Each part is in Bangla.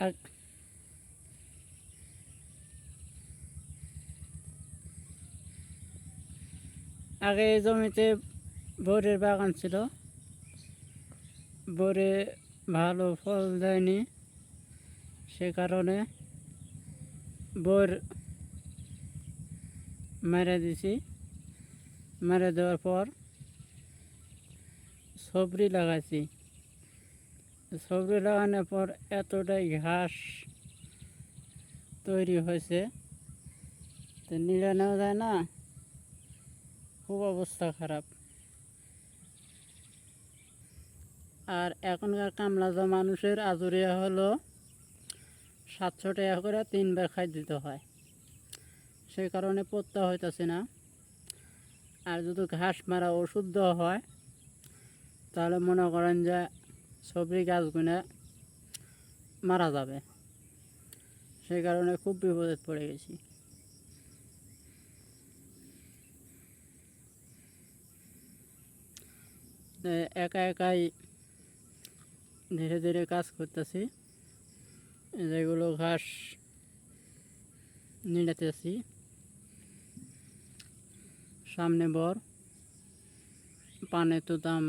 এক- আগে জমিতে বরের বাগান ছিল। বরে ভালো ফল দেয়নি। সে কারণে বর মেরে দিছি। মেরে দেওয়ার পর সবরি লাগাইছি। সবরি লাগানোর পর এতটাই ঘাস তৈরি হয়েছে, তো নিড়ে নেওয়া যায় না। খুব অবস্থা খারাপ। আর এখনকার কামলাজা মানুষের আজুরিয়া হলো সাতশো টাকা করে তিনবার খাই দিতে হয়। সেই কারণে পড়তে হইতেছে না। আর যদি ঘাস মারা ওষুধ দেওয়া হয়, তাহলে মনে করেন যে সবজি গাছগুলো মারা যাবে। সেই কারণে খুব বিপদে পড়ে গেছি। একা একাই ধীরে ধীরে কাজ করতেছি। যেগুলো ঘাস নিড়াতেছি। সামনে বর। পানের তো দাম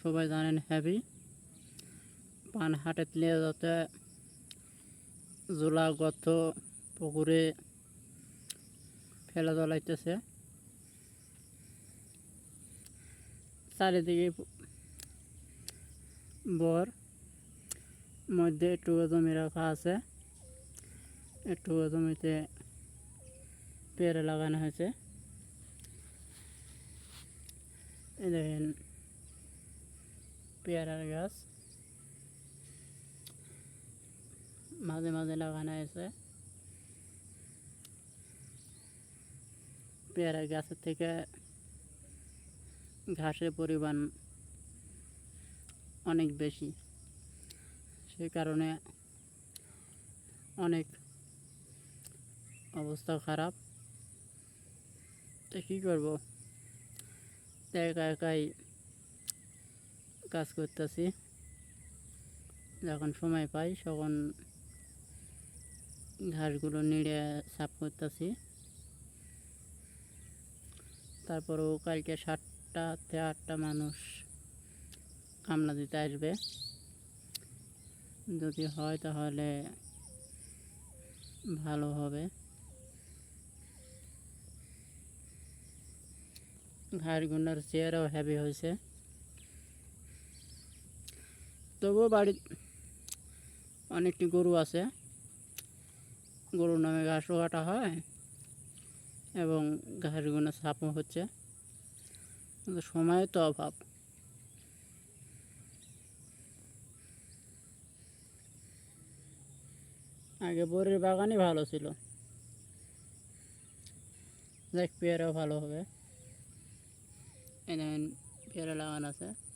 সবাই জানেন হেভি পান হাটে নিয়ে যাতে জোলা গর্ত পুকুরে ফেলা জ্বলাইতেছে। চারিদিকে বর মধ্যে একটু জমি রাখা আছে। একটু জমিতে পেয়ারা লাগানো হয়েছে দেখেন পেয়ারার গাছ। মাঝে মাঝে লাগানো হয়েছে পেয়ারা গাছের থেকে ঘাসের পরিমাণ অনেক বেশি সে কারণে অনেক অবস্থা খারাপ তো কী করব একা একাই কাজ করতেছি যখন সময় পাই তখন ঘাসগুলো নিড়ে সাফ করতেছি। তারপরেও কালকে সাতটা থেকে আটটা মানুষ কামলা দিতে আসবে। যদি হয় তাহলে ভালো হবে। ঘাড়গুলোর চেয়ারও হ্যাভি হয়েছে। তবুও বাড়ির অনেকটি গরু আছে। গরুর নামে ঘাসও কাটা হয় এবং ঘাসগুলো সাপও হচ্ছে। কিন্তু সময়ের তো অভাব। আগে বরের বাগানই ভালো ছিল। দেখ পেয়ারাও ভালো হবে। এই পেয়ারা লাগানো আছে।